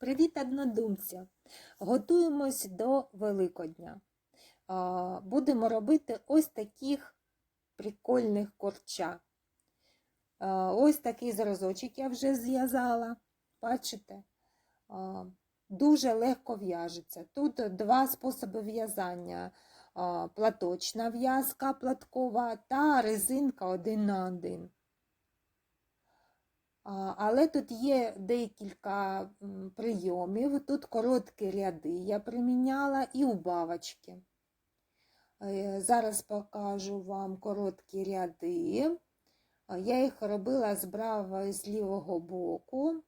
Привіт, однодумці! Готуємось до Великодня. Будемо робити ось таких прикольних корча. Ось такий зразочок я вже зв'язала. Бачите? Дуже легко в'яжеться. Тут два способи в'язання: платочна в'язка платкова та резинка один на один. Але тут є декілька прийомів. Тут короткі ряди я приміняла і убавочки. Е, зараз покажу вам короткі ряди. Я їх робила з правого і з лівого боку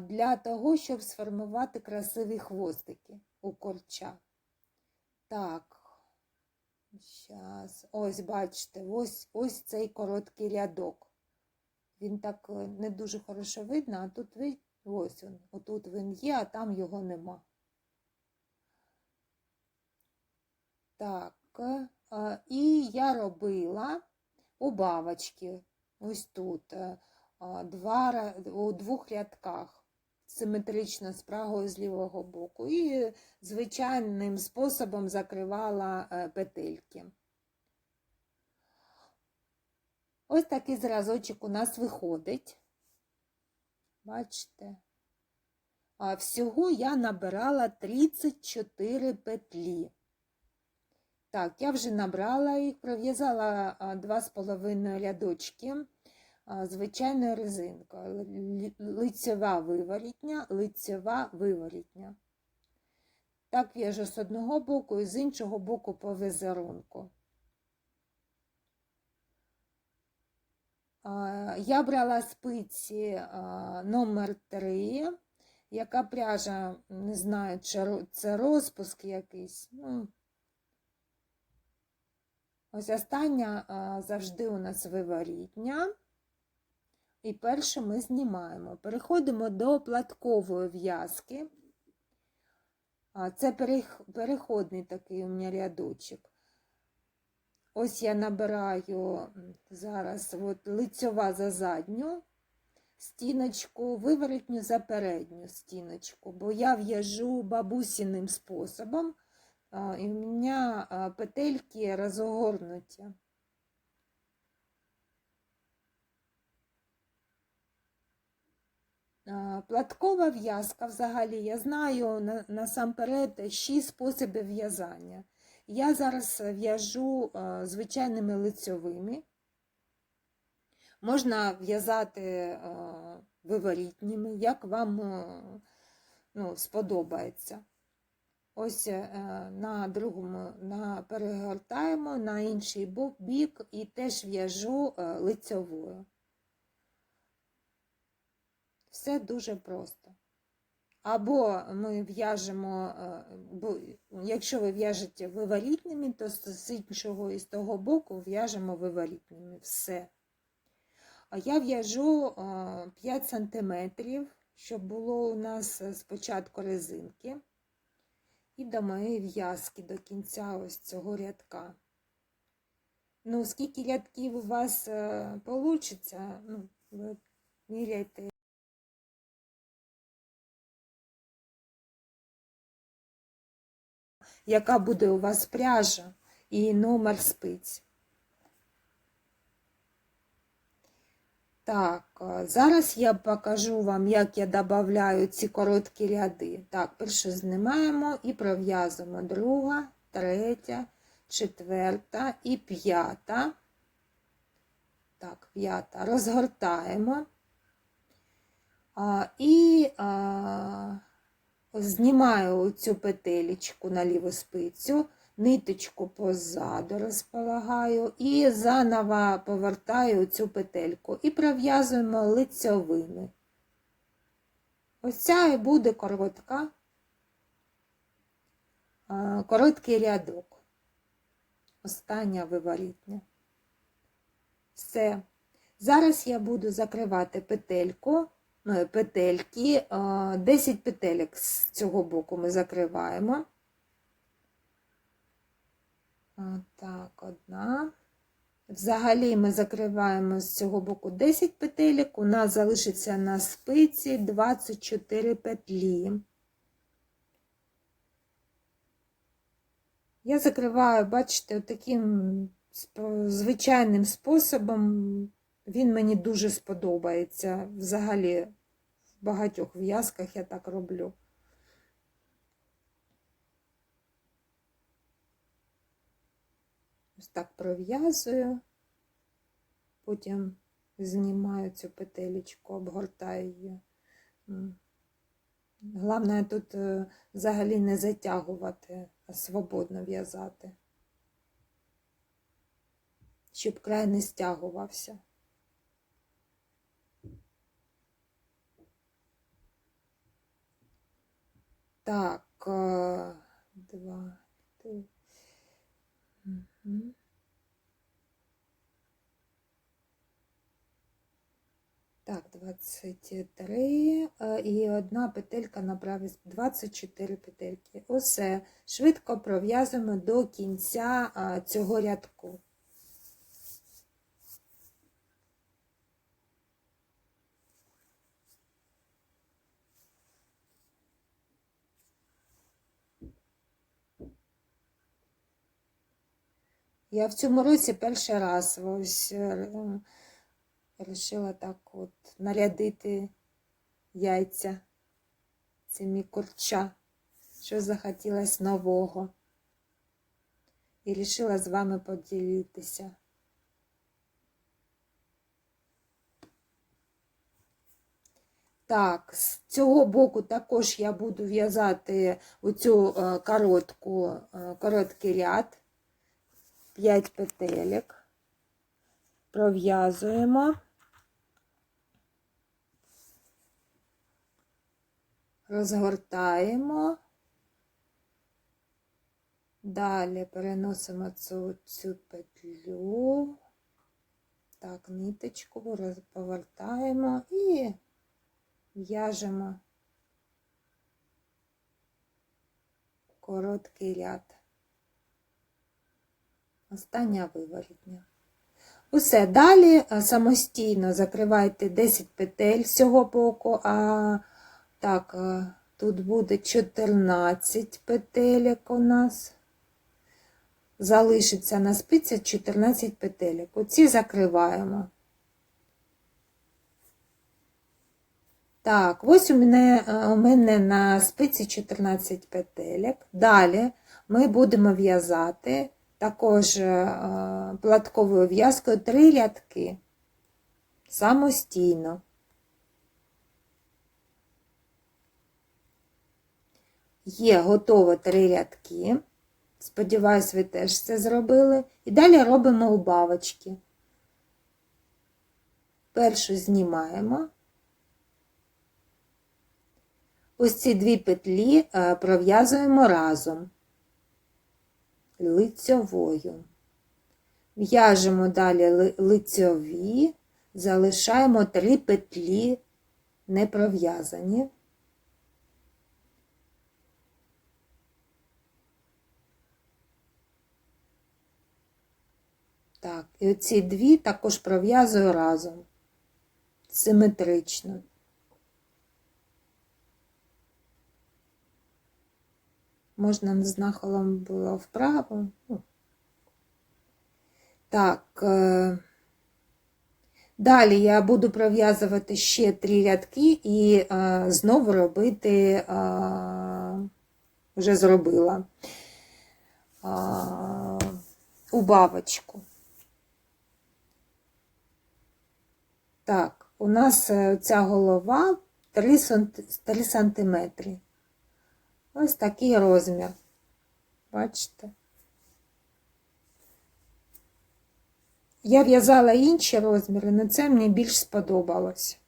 для того, щоб сформувати красиві хвостики у корча. Так, зараз, ось бачите, ось, ось цей короткий рядок. Він так е, не дуже хорошо видно, а тут ось він, отут він є, а там його нема. Так, е, і я робила убавочки ось тут, е, два, у двох рядках, симетрично з правого з лівого боку, і звичайним способом закривала петельки. Ось такий зразочок у нас виходить. Бачите? А всього я набирала 34 петлі. Так, я вже набрала їх, пров'язала 2,5 рядочки звичайною резинкою. Лицева виворітня, лицева виворітня. Так в'яжу з одного боку і з іншого боку по візерунку. Я брала спиці номер 3 яка пряжа, не знаю, чи це розпуск якийсь. Ну, Ось остання завжди у нас виворітня. І перше ми знімаємо. Переходимо до платкової в'язки. Це переходний такий у мене рядочок. Ось я набираю зараз от, лицьова за задню стіночку, виворотню за передню стіночку, бо я в'яжу бабусіним способом, і в мене петельки розгорнуті. Платкова в'язка взагалі, я знаю насамперед шість способів в'язання. Я зараз в'яжу е, звичайними лицьовими. Можна в'язати е, виворітніми, як вам е, ну, сподобається. Ось на другому на, перегортаємо на інший бік і теж в'яжу лицьовою. Все дуже просто. Або ми в'яжемо, е, якщо ви в'яжете виворітними, то з іншого і з того боку в'яжемо виворітними. Все. А я в'яжу 5 е, см, щоб було у нас спочатку резинки. І до моєї в'язки до кінця ось цього рядка. Ну, скільки рядків у вас вийде, ну, ви міряйте. Яка буде у вас пряжа і номер спиць. Так, е, зараз я покажу вам, як я додаю ці короткі ряди. Так, перше знімаємо і пров'язуємо друга, третя, четверта і п'ята. Так, п'ята. Розгортаємо. А, І а, знімаю цю петелечку на ліву спицю, ниточку позаду розполагаю і заново повертаю цю петельку і пров'язуємо лицьовими. Ось ця і буде коротка, короткий рядок. Остання виворітня. Все. Зараз я буду закривати петельку петельки, 10 петелек з цього боку ми закриваємо. Так, одна, Взагалі ми закриваємо з цього боку 10 петелек, у нас залишиться на спиці 24 петлі. Я закриваю, бачите, таким звичайним способом. Він мені дуже сподобається. Взагалі, в багатьох в'язках я так роблю. Ось так пров'язую, потім знімаю цю петелечку, обгортаю її. Головне тут е, взагалі не затягувати, а свободно в'язати, щоб край не стягувався. Так, е, два, три. Угу. Так, 23 е, і одна петелька на правій 24 петельки. Усе. Швидко пров'язуємо до кінця цього рядку. Я в цьому році перший раз вирішила так от нарядити яйця цими курча, що захотілось нового. І вирішила з вами поділитися. Так, з цього боку також я буду в'язати оцю е, коротку, е, короткий ряд. 5 петелек, пров'язуємо, розгортаємо, далі переносимо цю, цю петлю, так, ниточку повертаємо і в'яжемо короткий ряд остання виворітня. Усе, далі е, самостійно закривайте 10 петель цього боку, а так, е, тут буде 14 петелек у нас. Залишиться на спиці 14 петелек. Оці закриваємо. Так, ось у мене е, у мене на спиці 14 петелек. Далі ми будемо в'язати також е, платковою в'язкою три рядки самостійно. Є готово три рядки. Сподіваюсь, ви теж це зробили. І далі робимо убавочки. Першу знімаємо. Ось ці дві петлі е, пров'язуємо разом лицьовою. В'яжемо далі лицьові, залишаємо три петлі не пров'язані. Так, і оці дві також пров'язую разом симетрично. Можна з нахилом було вправо. Ну. Так, е, далі я буду пров'язувати ще три рядки і е, знову робити, е, вже зробила убавочку. Так, у нас ця голова 3 сантиметри. Ось такий розмір. Бачите? Я в'язала інші розміри, але це мені більш сподобалось.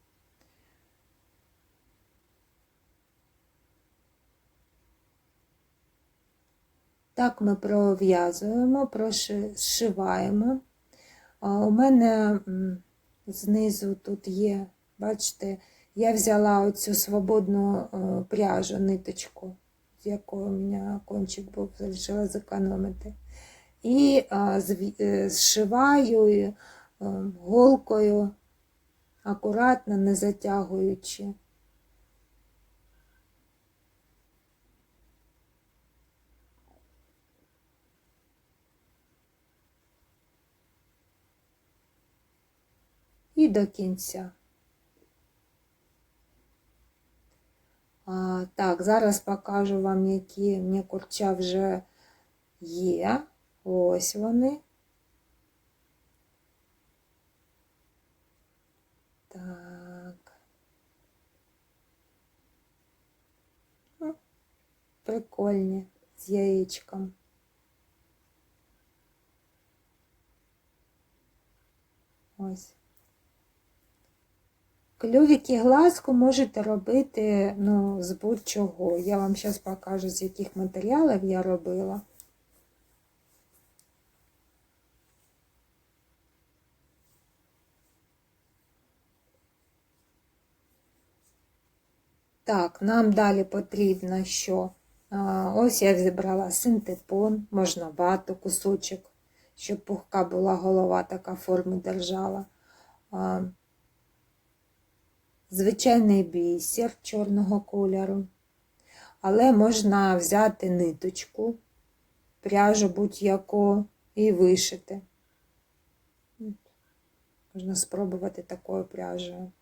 Так ми пров'язуємо, прошиваємо. У мене знизу тут є, бачите, я взяла оцю свободну е, пряжу, ниточку якого у мене кончик був, вирішила зекономити. і а, е, зшиваю е, голкою, акуратно, не затягуючи. І до кінця. Так, зараз покажу вам, які в мене курча вже є. Ось вони. Так. Ну, Прикольні з яєчком. Ось. Клювик і глазку можете робити ну, з будь-чого. Я вам зараз покажу, з яких матеріалів я робила. Так, нам далі потрібно що? Ось я зібрала синтепон, можна вату, кусочок, щоб пухка була голова, така форми держала. Звичайний бісер чорного кольору. Але можна взяти ниточку, пряжу будь-яку і вишити. Можна спробувати такою пряжею.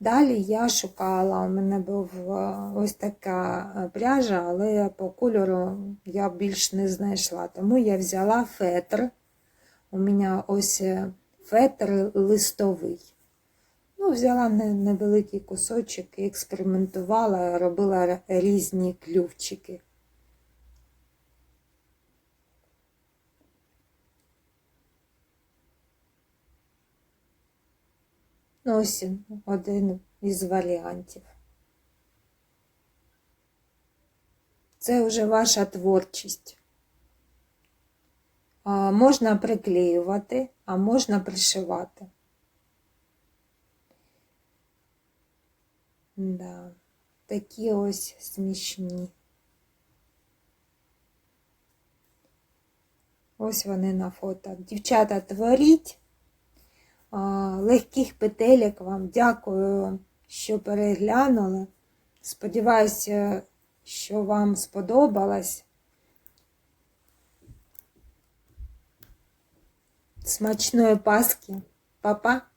Далі я шукала, у мене був е, ось така пряжа, але по кольору я більш не знайшла. Тому я взяла фетр. У мене ось е, фетр листовий. Ну, взяла невеликий кусочок і експериментувала, робила різні клювчики. Ну, ось один із варіантів. Це вже ваша творчість. Можна приклеювати, а можна пришивати. Да, такі ось смішні. Ось вони на фото. Дівчата, творіть. Легких петелек вам. Дякую, що переглянули. Сподіваюся, що вам сподобалось. Смачної Пасхи. Па-па!